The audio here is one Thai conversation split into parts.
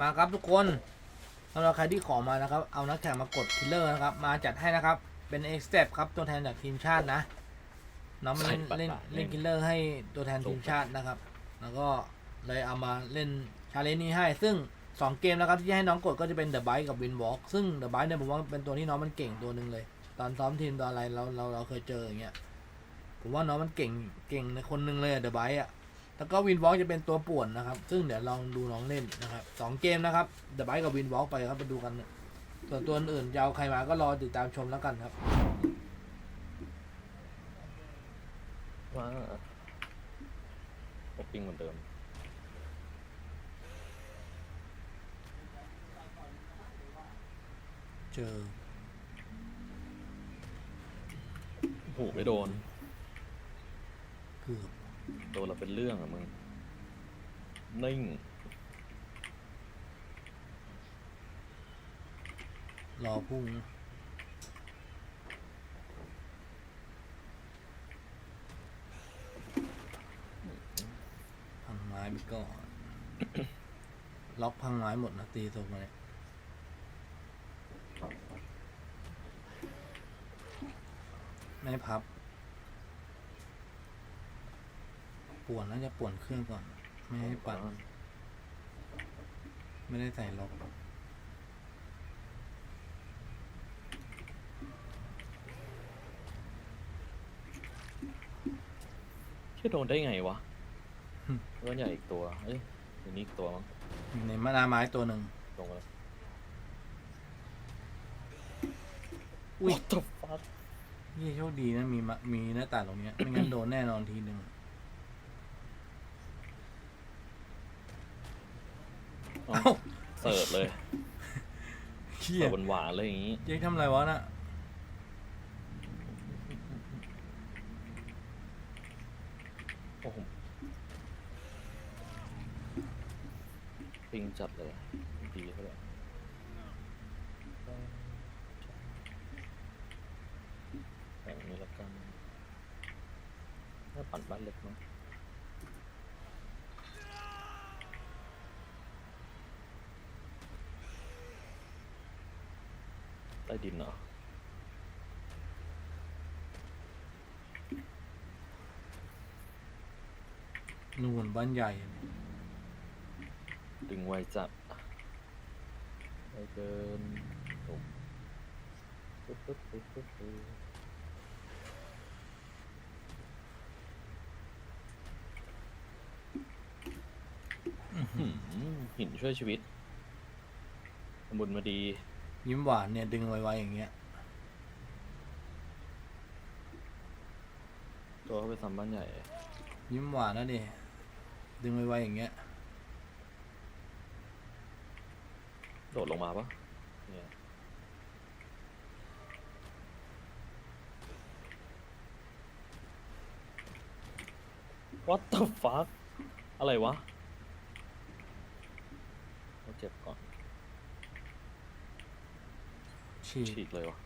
มาครับทุกคนสำหรับใครที่ขอมานะครับ เอานักแข่งมากดคิลเลอร์นะครับ มาจัดให้นะครับ เป็นเอ็กซ์เครับ ตัวแทนจากทีมชาตินะ น้องมาเล่นใส่บัตรเล่นบาทเล่นคิลเลอร์ให้ตัวแทนทีมชาตินะครับ แล้วก็เลยเอามาเล่นชาเลนจ์นี้ให้ ซึ่ง 2 เกมนะครับที่ให้น้องกดก็จะเป็นเดอะไบ e กับวินวอล์กซึ่งเดอะไบ e เนี่ยผมว่าเป็นตัวที่น้องมันเก่งตัวหนึ่งเลย ตอนซ้อมทีมตอนอะไรเราเราเราเคยเจออย่างเงี้ย ผมว่าน้องมันเก่งเก่งในคนหนึ่งเลยเดอะไบ e อะ แล้วก็วินวอล์กจะเป็นตัวป่วนนะครับ ซึ่งเดี๋ยวลองดูน้องเล่นนะครับสองเกมนะครับเดอะไบ e กับวินวอล์กไปครับไปดูกัน ส่วนตัวอื่นจะเอาใครมาก็รอติดตามชมแล้วกันครับว่าปกปิ้งเหมือนเดิมเจอหูไม่โดน เกือบ โดนเราเป็นเรื่องอะมึง นิ่ง รอพุ่งนะพังไม้ไปก่อน ล็อกพังไม้หมดนะ ตีตรงมาเนี่ยไม่พับ ป่วนน่าจะป่วนเครื่องก่อน ไม่ให้ปั่นไม่ได้ใส่ล็อกเชื่อโดนได้ไงวะก็ใหญ่อีกตัวเอ้ยอันนี้อีกตัวมั้งอยู่ในมะนาไม้ตัวหนึ่งลงมาแล้ว อุ้ย What the fuck นี่โชคดีนะมีมะมีหน้าต่างตรงเนี้ยไม่งั้นโดนแน่นอนทีหนึ่ง เอ้าเอ้าเสิร์ฟเลยเฮียเสิร์ฟหวานๆเลยอย่างงี้ เจ๊ทำอะไรวะน่ะโอ้โหปิงจัดเลยดีเขาเลยแบบนี้ละกันถ้าปั่นบ้านเล็กมั้งใต้ดินเหรอนู่นบ้านใหญ่ ดึงไวจัดไวเกินตุ่มปึ๊บปึ๊บปึ๊บปึ๊บปึ๊บหืมหินช่วยชีวิตบุญมาดี ยิ้มหวานเนี่ย ดึงไวๆอย่างเงี้ย ตัวเขาไปทำบ้านใหญ่ ยิ้มหวานนะดิดึงไวๆอย่างเงี้ย โดดลงมาปะเนี่ยวัต the fuck อะไรวะเขาเจ็บก่อน ฉีฉีกกเลยวะ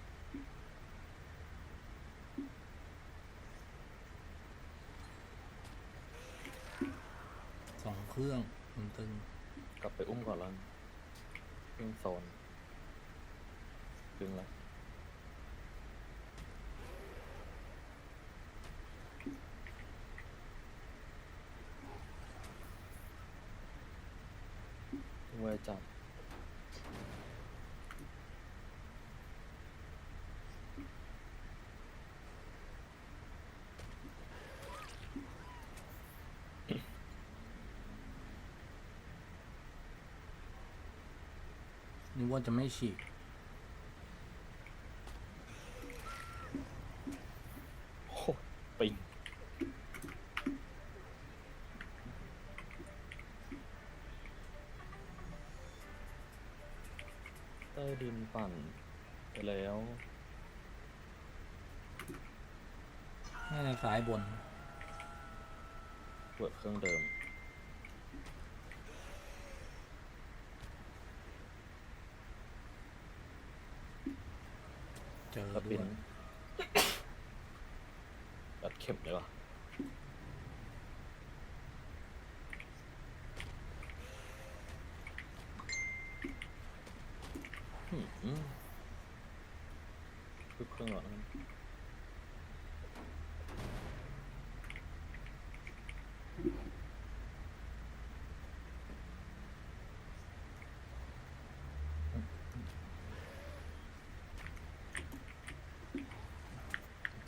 สองเครื่องมันตึงกลับไปอุ้มก่อนแล้วกันเครื่องโซนดึงแล้ว ว่าจะไม่ฉีกโอ้ยปิงใต้ดินปั่นไปแล้วน่าจะสายบน เปิดเครื่องเดิม ใจก็เป็นรัดเข็มเลยวะอืมปึ๊บเครื่องหรอ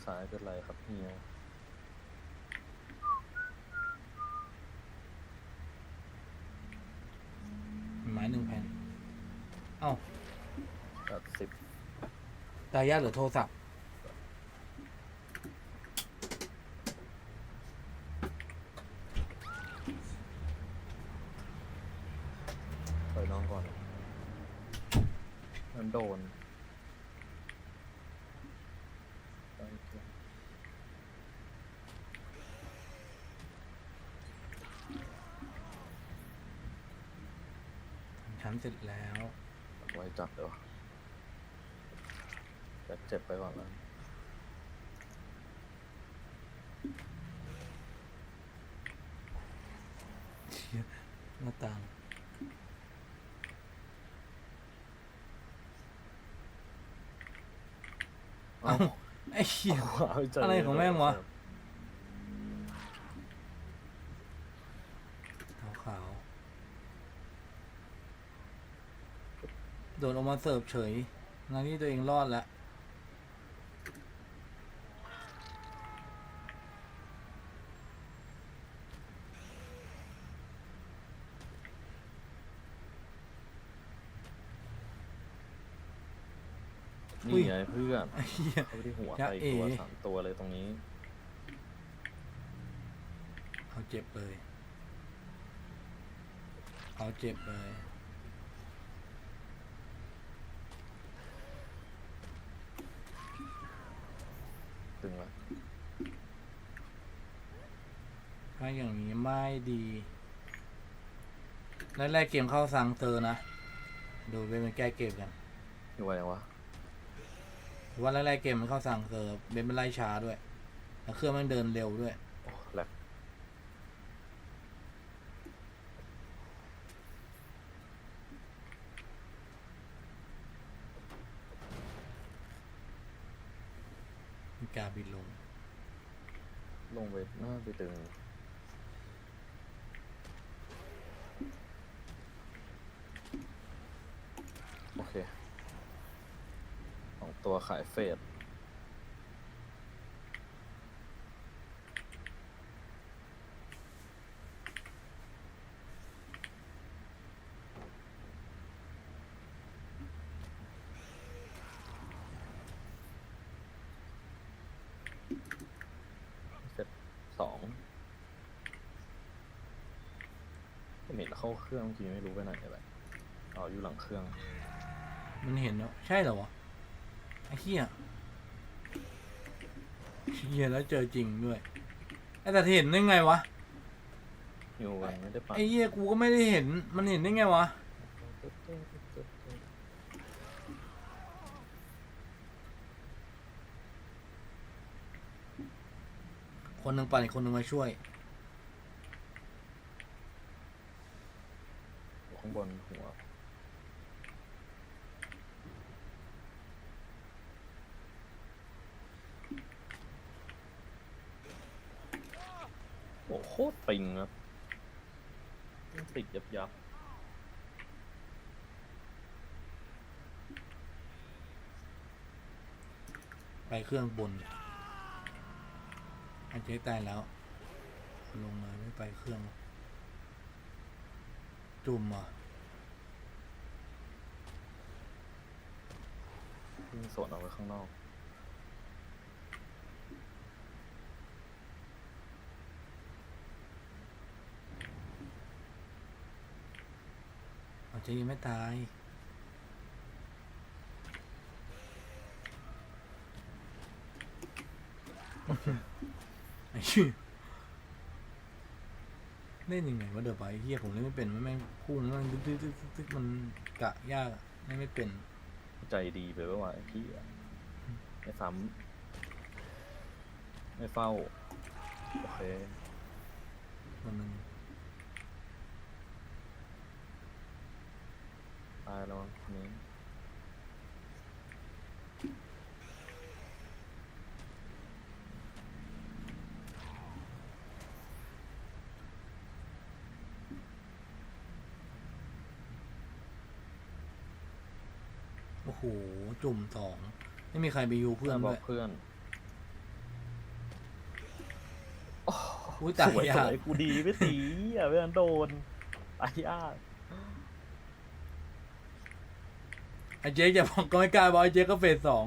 กนะสายเป็นไรครับเฮียไม้หนึ่งแผ่น เอ้า แปดสิบ ตายาหรือโทรศัพท์ ปล่อยน้องก่อน มันโดนไปเถอะ ฉัน เสร็จแล้ว ไว้จัดเดี๋ยวจะเจ็บไปก่อนแล้วหน้าต่างเอ้าไอ้เหี้ยเอาใจอะไรของแม่งวะ ขาวขาวๆโดนออกมา เสิร์ฟเฉยงานนี้ตัวเองรอดแล้วนี่ไงเพื่อนไอ้เหี้ยเข้าไปที่หัวจ๊ะใส่เอ๋ตัวสามตัวเลยตรงนี้เขาเจ็บเลยเขาเจ็บเลย ตึงแล้วถ้าอย่างนี้ไม่ดีแรกๆเกมเข้าสังเตอร์นะ ดูเบนมันแก้เกมกันอยู่ไงวะว่าแรกๆเกมมันเข้าสั่งเซอร์เบนมันไล่ช้าด้วย แล้วเครื่องมันเดินเร็วด้วย โอ้แหลก มี กาบินลง ลงไปน่าไปตึงโอเค ของตัวขายเฟส เสร็จสองผม เห็นเข้าเครื่องเมื่อกี้ไม่รู้ไปไหนอะไรอ๋ออยู่หลังเครื่อง มันเห็นแล้ว ใช่เหรอวะไอ้เหี้ยเหี้ยแล้วเจอจริงด้วยไอ้แต่เห็นได้ไงวะอยู่กันไม่ได้ปั่นไอ้เหี้ยกูก็ไม่ได้เห็นมันเห็นได้ไงวะคนหนึ่งปั่นอีกคนหนึ่งมาช่วย อยู่ข้างบนหัว โอ้โคตรปิงครับติดยับยับไปเครื่องบนไอ้เจ๊ตายแล้ว ลงมาไม่ไปเครื่อง จุ่มอะ วิ่งสวนออกไปข้างนอกเอาเจ๊ยังไม่ตาย ไอ้เหี้ยเล่นยังไงวะเดี๋ยวไปเฮียผมเล่นไม่เป็นมันแม่งพุ่งมันตึ๊กตึ๊กตึ๊กตึ๊กตึ๊กมันกะยากอะเล่นไม่เป็น ใจดีไปว่าวะไอ้พี่อะไม่ซ้ำไม่เฝ้า โอเคคนหนึ่งตายแล้วคนนี้ โห จุ่มสอง ไม่มีใครไปยูเพื่อนบด้อวยกเพื่อนอุ้ยสตายวยยาสกวยกูดีไม่ตีอะเพื่อนโดนตายยากไอ้เจ๊จะบอกก็ไม่กล้าบอกไอ้เจ๊ก็เฟสสอง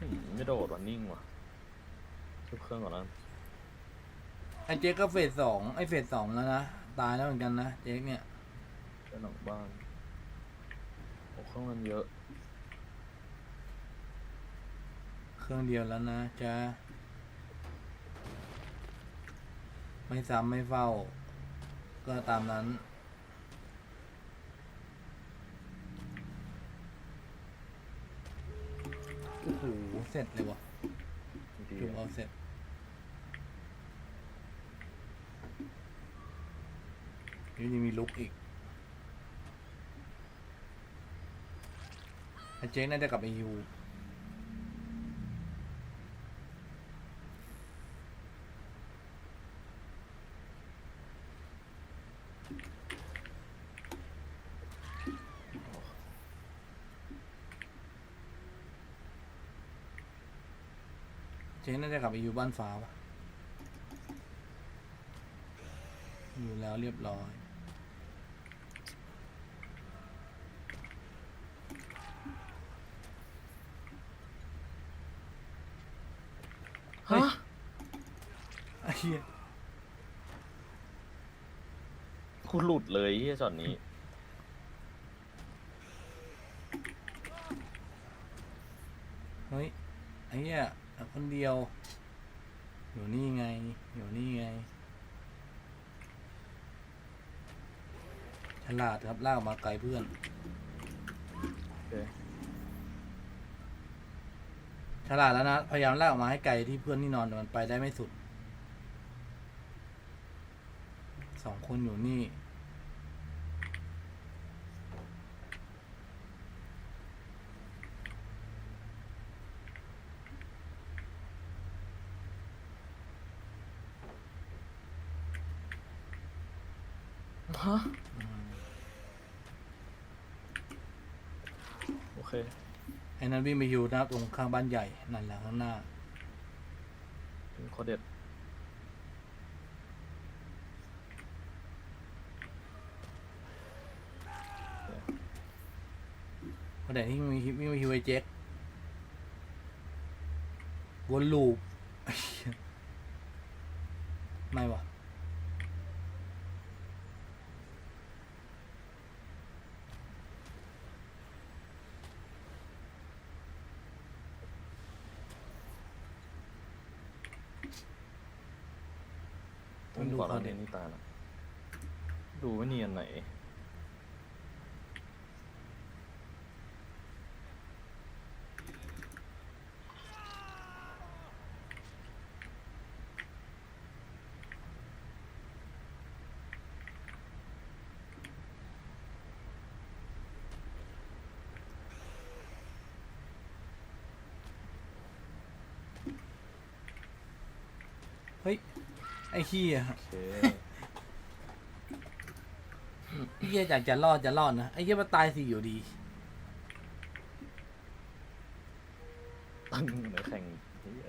อืมไม่โดดว่ะนิ่งว่ะชุบ เครื่องก่อนนะไอ้เจ๊ก็เฟสสองไอ้เฟสสองแล้วนะตายแล้วเหมือนกันนะเจ๊เนี่ยไปหลังบ้านโอ้เครื่องมันเยอะเครื่องเดียวแล้วนะจะไม่ซ้ำไม่เฝ้า ก็ตามนั้นโอ้โหเสร็จเลยวะดีจุ่มอะเอาเสร็จ นี่ยังมีลุกอีกอเจ๊น่าจะกลับไปยูเจ๊น่าจะกลับไปอยู่บ้านฟ้าปะอยู่แล้วเรียบร้อย ฮ้ยฮะไอ้เหี้ยกูหลุดเลยที่จอดนี้ เฮ้ยไอ้เหี้ยเอาคนเดียว อยู่นี่ไง อยู่นี่ไง ฉลาดครับลากออกมาไกลเพื่อนโอเค ฉลาดแล้วนะ พยายามลากออกมาให้ไกลที่เพื่อนที่นอนแต่มันไปได้ไม่สุด สองคนอยู่นี่ ฮะโอเค ไอ้นั้นวิ่งไปอยู่หน้าตรงข้างบ้านใหญ่นั่นแหละข้างหน้า เป็นข้อเด็ดคนไหนที่มีมีมีฮิวไอเจ็กวนลูป ไอ้เหี้ยไม่วะต้ ต้ อ อง ง ดู ก่อน ข้อ แล้ว เด็ เนี ด ยนนี่ตายละดูว่าเนียน ไหน เฮ้ย ไอ้เฮีย โอเค ไอ้เฮียอยากจะรอดจะรอดนะไอ้เฮียมาตายสิอยู่ดี ตั้งในแข่งเหี้ย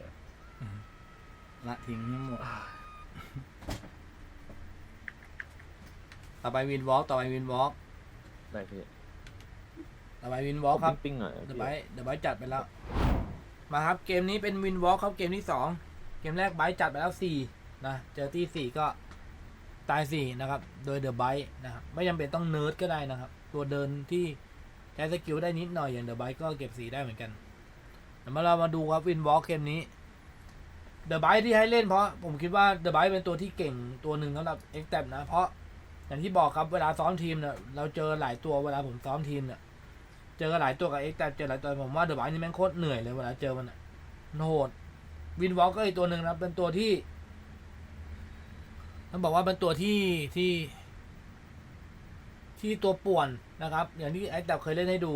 ละทิ้งทั้งหมด ต่อไปวินวอล์กต่อไปวินวอล์กได้พี่ต่อไปวินวอล์กครับ ปิ้งๆหน่อยเดพี่อะไบเดอะไบจัดไปแล้ว มาครับเกมนี้เป็นวินวอล์กครับเกมที่สองเกมแรกไบจัดไปแล้วสี่นะเจอที่สี่ก็ ตายสี่นะครับ โดยเดอะไบต์นะครับ ไม่จำเป็นต้องเนิร์ดก็ได้นะครับ ตัวเดินที่ใช้สกิลได้นิดหน่อยอย่างเดอะไบต์ก็เก็บสีได้เหมือนกันแต่มาเรามาดูครับวินวอล์กเกมนี้เดอะไบต์ที่ให้เล่นเพราะผมคิดว่าเดอะไบต์เป็นตัวที่เก่งตัวหนึ่งสำหรับเอ็กแตนะ เพราะอย่างที่บอกครับเวลาซ้อมทีมเนี่ยเราเจอหลายตัวเวลาผมซ้อมทีมเนี่ยเจอหลายตัวกับเอ็กแตเจอหลายตัวผมว่าเดอะไบต์นี่แม่งโคตรเหนื่อยเลยเวลาเจอมันอะโหดวินวอลก็อีกตัวหนึ่งนะเป็นตัวที่ ต้องบอกว่าเป็นตัวที่ที่ที่ตัวป่วนนะครับ อย่างที่ไอ้แต่เคยเล่นให้ดู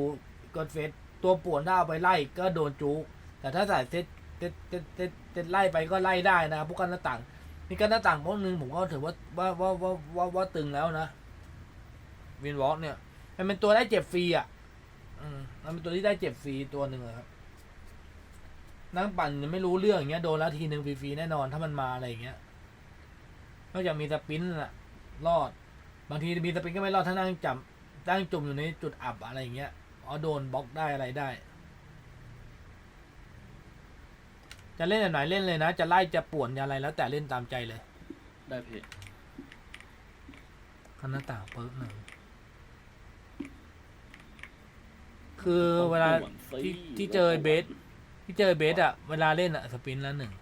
กดเฟสตัวป่วนถ้าเอาไปไล่ก็โดนจุกแต่ถ้าใส่เซตเซจะจะจะจะไล่ไปก็ไล่ได้นะครับพวกกันหน้าต่างนี่กันหน้าต่างพวกนึงผมก็ถือว่าว่าว่าว่าว่าว่าตึงแล้วนะวินวอล์กเนี่ยมันเป็นตัวได้เจ็บฟรีอะอืมมันเป็นตัวที่ได้เจ็บฟรีตัวหนึ่งอะครับนั่งปั่นยังไม่รู้เรื่องอย่างเงี้ยโดนแล้วทีหนึ่งฟรีๆแน่นอนถ้ามันมาอะไรอย่างเงี้ย นอกจากมีสปินน่ะรอด บางทีมีสปินก็ไม่รอดถ้านั่งจับนั่งจุ่มอยู่ในจุดอับอะไรอย่างเงี้ยอ๋อโดนบล็อกได้อะไรได้ จะเล่นแบบไหนเล่นเลยนะ จะไล่จะป่วนจะอะไรแล้วแต่เล่นตามใจเลยได้พี่ข้างหน้าต่างเปิร์กหนึ่งคือเวลาต้องป่นสิที่ที่เจอเบสที่เจอเบสอะเวลาเล่นอะสปินละหนึ่ง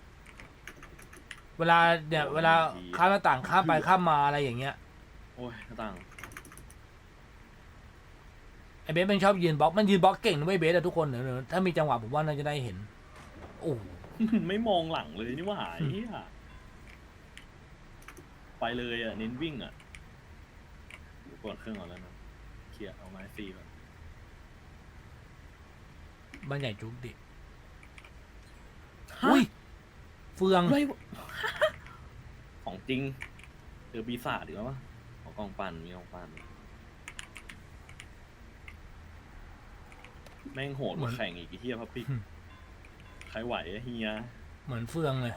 เวลาเนี่ยเวลาข้ามหน้าต่างข้ามไปข้ามมาอะไรอย่างเงี้ยโอ้ยหน้าต่างไอเบสมันชอบยืนบล็อกมันยืนบล็อกเก่งนะไม่เบสอะทุกคนเดี๋ยวเดี๋ยวถ้ามีจังหวะผมว่าน่าจะได้เห็น โอ้โหมันไม่มองหลังเลยนี่หว่าไอ้เหี้ยไปเลยอะเน้นวิ่งอะเดี๋ยวกดเครื่องก่อนแล้วนะเคลียร์เอาไม้ฟรีก่อนบ้านใหญ่จุกดิอุ้ยเฟืองไม่ของจริงเจอปีศาจดีกว่าปะของกองปั่นมีกองปั่นแม่งโหดกว่าแข่งอีกไอ้เฮียพับปิกใครไหวอะเฮียเหมือนเฟืองเลย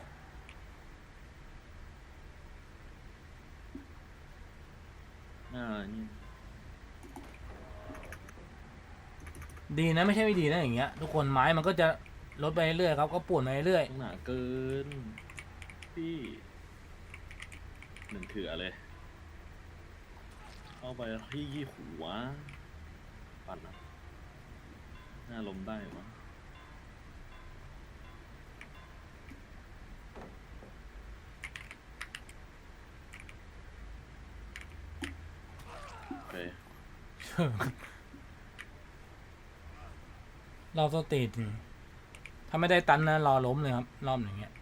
อ่านี่ดีนะไม่ใช่ไม่ดีนะอย่างเงี้ย ทุกคนไม้มันก็จะ ลดไปเรื่อยๆครับก็ป่วนไปเรื่อยหนาเกินพี่หนึ่งเถื่อเลย เข้าไปที่หัวปั่นนะหน้าลมได้มั้งโอเคเราสตีด ถ้าไม่ได้ตันนะรอล้มเลยครับ รอบอย่างเงี้ย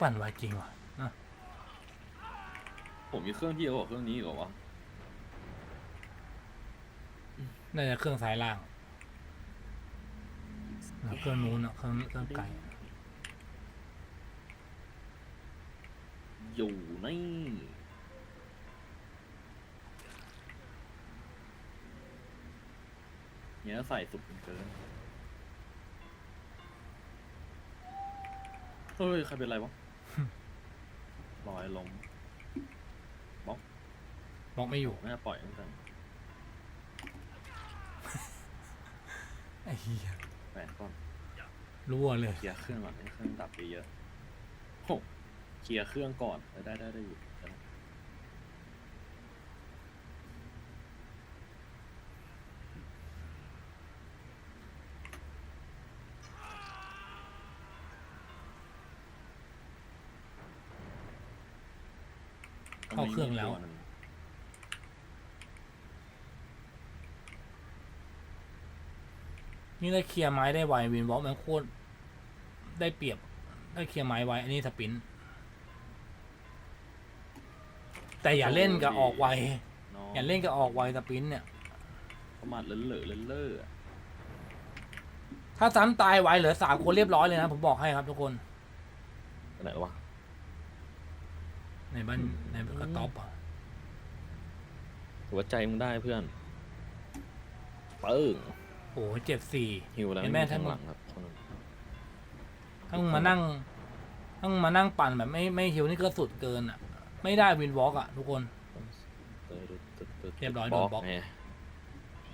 ปั่นไวจริงว่ะนะผมมีเครื่องที่เยอะกว่าเครื่องนี้อีกเหรอวะน่าจะเครื่องสายล่างนะเครื่องนู้นอะเครื่องเครื่องไก่อยู่นี่ เนี่ยใส่สุดเกินเฮ้ยใครเป็นไรวะลอยลมบล็อกไม่อยู่ไม่น่าปล่อยตั้งแต่ไอ้เหี้ยแปดก่อนรั่วเลยเคลียร์เครื่องก่อนให้เครื่องดับไปเยอะโหเคลียร์เครื่องก่อนได้ได้ได้อยู่ได้ เข้าเครื่องแล้วตัวหนึ่งนี่ได้เคลียร์ไม้ได้ไววินบล็อกมันโคตรได้เปรียบ ได้เคลียร์ไม้ไวอันนี้สปิน แต่อย่าเล่นกับออกไว น้องอย่าเล่นกับออกไวสปินเนี่ย ประมาทเลอะเลอะเลอะเลอะอะถ้าซ้ำตายไวเหลือสามคนเรียบร้อยเลยนะ ผมบอกให้ครับทุกคนไปไหนวะ ในบ้านในกระต๊อบอะหัวใจมึงได้เพื่อนปึ้งโอ้โหเจ็บสี่หิวแล้วเห็นไม่ไหมมีทางทั้งหลังครับคนนึงถ้ามึงมานั่งถ้ามึงมานั่งปั่นแบบไม่ไม่หิวนี่ก็สุดเกินอะ ไม่ได้วินวอล์กอะทุกคน เรียบร้อยโดนบล็อกไง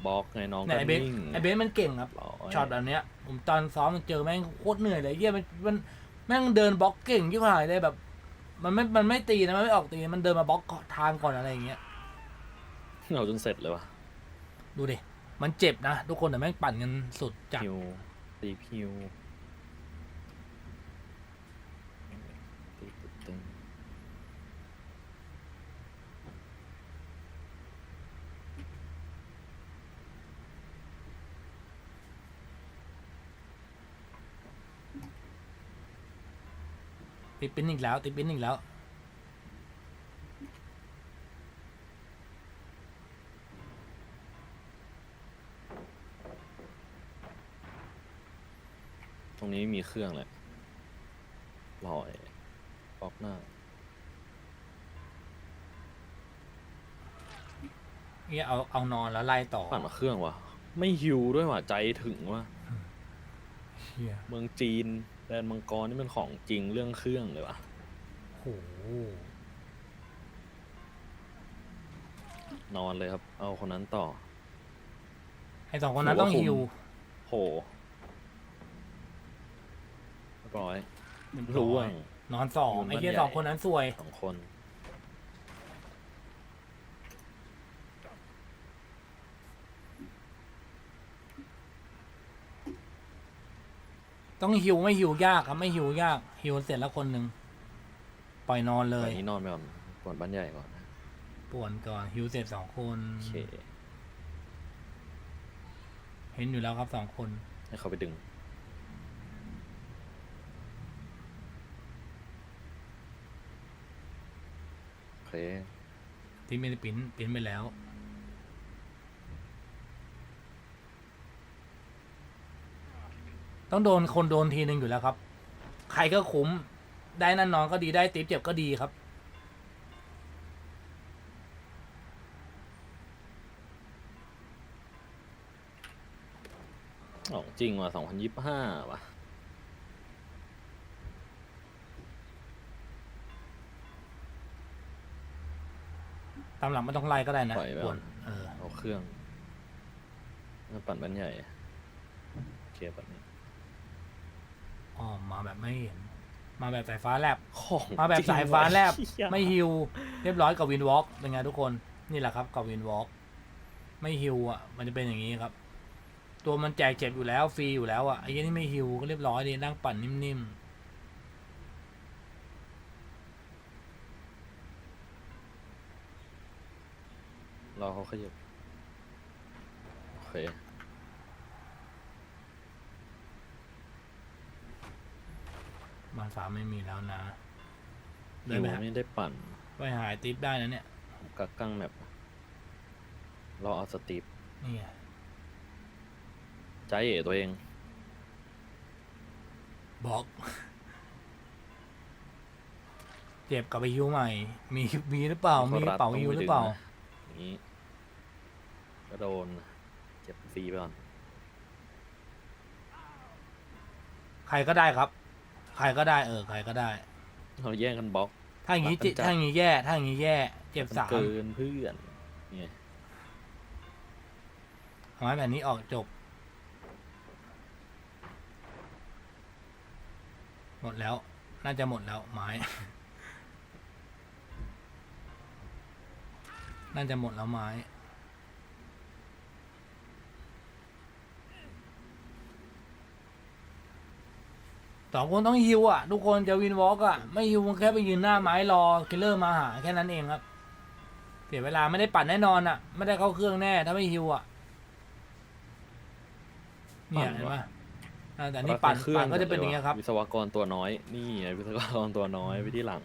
บล็อกไงน้องเนี่ยก็ไอเบสนิ่งไอเบสมันเก่งครับร้ยช็อตแบบเนี้ย ผมตอนซ้อมมันเจอแม่งโคตรเหนื่อยเลยเยี่ยมันมันแม่งเดินบล็อกเก่งยิ่งหายเลยแบบ มันไม่ มันไม่ตีนะ มันไม่ออกตีมันเดินมาบล็อกทางก่อนอะไรอย่างเงี้ย เอาจนเสร็จเลยวะดูดิ มันเจ็บนะ ทุกคนแต่แม่งปั่นกันสุดจัดฮิวตีพิว ติดปิ้นอีกแล้ว ติดปิ้นอีกแล้ว ตรงนี้มีเครื่องเลยลอยบล็อกหน้า เนี่ยเอาเอานอนแล้วไล่ต่อ ปั่นมาเครื่องวะไม่หิวด้วยว่ะใจถึงวะ เฮียเมืองจีนแดนมังกรนี่เป็นของจริงเรื่องเครื่องเลยวะโหนอนเลยครับ เอาคนนั้นต่อ ไอสองคนนั้นถือว่าต้องคุ้มฮิวโหเรียบร้อยรู้ว่างนอนสองอยู่ไอ้เฮียบ้านใหญ่สองคนนั้นสวยสองคน ต้องฮิวไม่ฮิวยากครับไม่ฮิวยากฮิวเสร็จแล้วคนหนึ่งปล่อยนอนเลวัยนนี้นอนไปก่อนก่อนบ้านใหญ่ก่อนนะป่วนก่อนฮิวเสร็จสองคนโอเคเห็นอยู่แล้วครับสองคนให้เขาไปดึง โอเค ที่ไม่ได้ปิ้นปิ้นไปแล้ว ต้องโดนคนโดนทีหนึ่งอยู่แล้วครับ ใครก็คุ้ม ได้นั่นนอนก็ดีได้ติ๊บเจ็บก็ดีครับของจริงว่ะสองพันยี่สิบห้าว่ะ ตามหลังไม่ต้องไล่ก็ได้นะปล่อยไปป่ก่วอน นเออ เอาเครื่องแล้วปั่นบ้านใหญ่โอเคปั่นนี้ อ๋อมาแบบไม่เห็น มาแบบสายฟ้าแลบของมาแบบจริงสายฟ้าแลบว่ะเหี้ยไม่ฮิว เรียบร้อยกับวินวอล์กเป็นไงทุกคนนี่แหละครับกับวินวอล์กไม่ฮิวอะ มันจะเป็นอย่างนี้ครับ ตัวมันแจกเจ็บอยู่แล้วฟรีอยู่แล้วอะไอ้ยี่นี่ไม่ฮิวก็เรียบร้อยดีนั่งปั่นนิ่มรอเขาขยับโอเค มันฟ้าไม่มีแล้วนะเลฮิยวไปหาไม่ได้ปั่นไปหายติ๊บได้นะเนี่ย กักกั้งแมปรอเอาสตีฟนี่ไงใจเอ๋ตัวเอง บล็อก เจ็บกลับไปฮิวใหม่ มีมีหรือเปล่า มีกระเป๋าฮิวหรือเปล่า อย่างนี้ก็โดนเจ็บฟรีไปก่อน ใครก็ได้ครับ ใครก็ได้เออใครก็ได้เราแย่งกันบล็อก ถ้าอย่างนี้รักกันจัดถ้าอย่างนี้แย่ ถ้าอย่างนี้แย่ เจ็บมันสามเกินเพื่อนเนี่ยเอาไม้แบบนี้ออกจบ หมดแล้ว น่าจะหมดแล้วไม้ น่าจะหมดแล้วไม้ สองคนต้องฮิวอะ ทุกคนจะวินวอล์กอะ ไม่ฮิวมันแค่ไปยืนหน้าไม้รอคิลเลอร์มาหาแค่นั้นเองครับ เสียเวลาไม่ได้ปั่นแน่นอนอะ ไม่ได้เข้าเครื่องแน่ถ้าไม่ฮิวอะ เนี่ยเห็นปะอ่าแต่นี่ปั่นรักใเครื่องปั่นก็จะเป็นอย่างเงี้ยครับ วิศวกรตัวน้อย นี่ไงวิศวกรตัวน้อยไปที่หลัง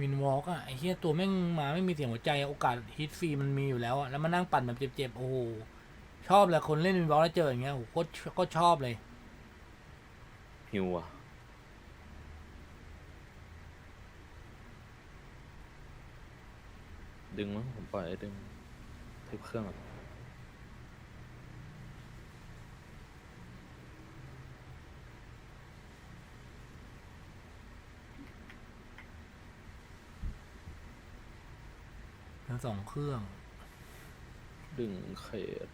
วินวอล์กอะไอ้เหี้ยตัวแม่งมาไม่มีเสียงหัวใจอะโอกาสฮิตฟรีมันมีอยู่แล้วอะแล้วมานั่งปั่นแบบเจ็บๆโอ้โห ชอบเลยคนเล่นวินวอล์กแล้วเจออย่างเงี้ยโอ้โหโคตรก็ชอบเลยฮิวอะ ดึงมั้งผมปล่อยให้ดึงทิปเครื่องอะทั้งสองเครื่อง ดึงเขต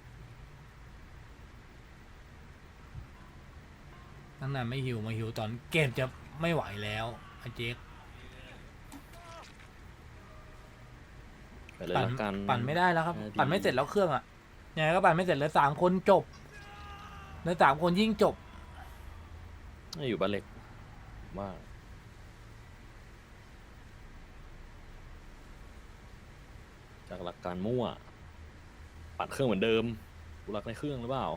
ตั้งนานไม่หิวมาหิวตอนเกมจะไม่ไหวแล้วไอ้เจ๊กไปเลยปั่นละกันปั่นไม่ได้แล้วครับห้าทีปั่นไม่เสร็จแล้วเครื่องอะยังไงก็ปั่นไม่เสร็จเลยสามคนจบแล้วสามคนยิ่งจบน่าอยู่บ้านเล็กว่าจากหลักการมั่ว ปั่นเครื่องเหมือนเดิมกูรักในเครื่องหรือเปล่า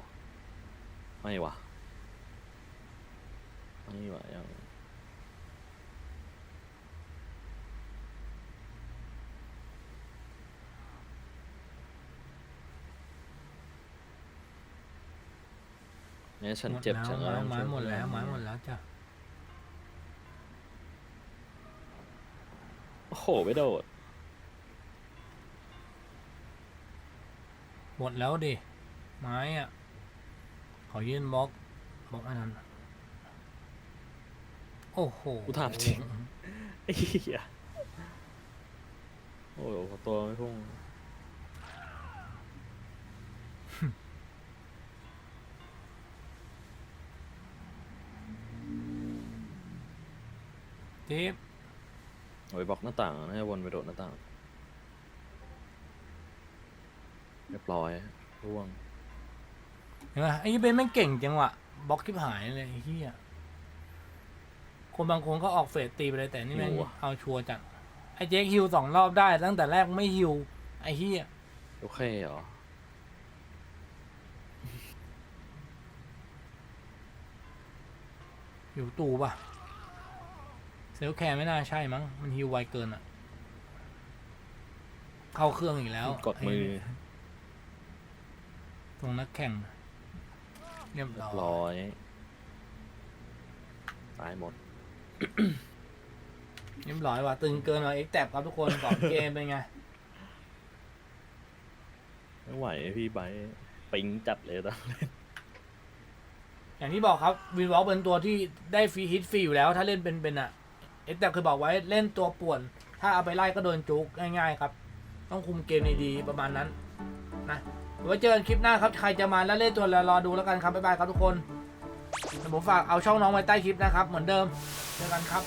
ไม่วะ ไม่วะยังเนี่ยฉันหมดเจ็บแล้วฉันก็ไม้ต้องไม้ช่วยหมดแล้วเพื่ไม้อนหมดแล้วจ้ะโอ้โหไม่โดด หมดแล้วดิไม้อะขอยื่นบล็อกบล็อกอันนั้น โอ้โหกูถามจริง ไอ้เหี้ยโอ้โหตัวไม่พุ่งเจ็บเอาไปบล็อกหน้าต่างนะให้วนไปโดดหน้าต่างเรียบร้อยร่วง เห็นไหมไอ้เบนแม่งเก่งจังวะบล็อกที่หายเลยไอ้เหี้ย คนบางคนก็ออกเฟสตีไปเลยแต่นี่แม่งเอาชัวร์จัดไอ้เจ๊กฮิวสองรอบได้ ตั้งแต่แรกไม่ฮิวไอ้เหี้ยโอเคเหรออยู่ตู่ป่ะเซลลแคร์ไม่น่าใช่มั้งมันฮิวไวเกินอะเข้าเครื่องอีกแล้วกดมือไตรงนักแข่ง เรียบเรียร้บร้อยอยตายหมด เรียบร้อยว่ะตึงเกินว่ะเอ็กแตบครับทุกคนสองเกมเป็นไง ไม่ไหวพี่ไบร์ทปิงจัดเลยตอนเล่นอย่างที่บอกครับวินวอล์กเป็นตัวที่ได้ฟรีฮิตฟรีอยู่แล้ว ถ้าเล่นเป็นเป็นอะเอ็กแตบเคยบอกไว้เล่นตัวป่วน ถ้าเอาไปไล่ก็โดนจุกง่าย ๆ ครับ ต้องคุมเกมดีๆประมาณนั้นนะไว้เจอกันคลิปหน้าครับใครจะมาแล้วเล่นตัวแล้วรอดูแล้วกันครับบ๊ายบายครับทุกคนเดี๋ยว ผมฝากเอาช่องน้องไว้ใต้คลิปนะครับ เหมือนเดิมเจอกันครับ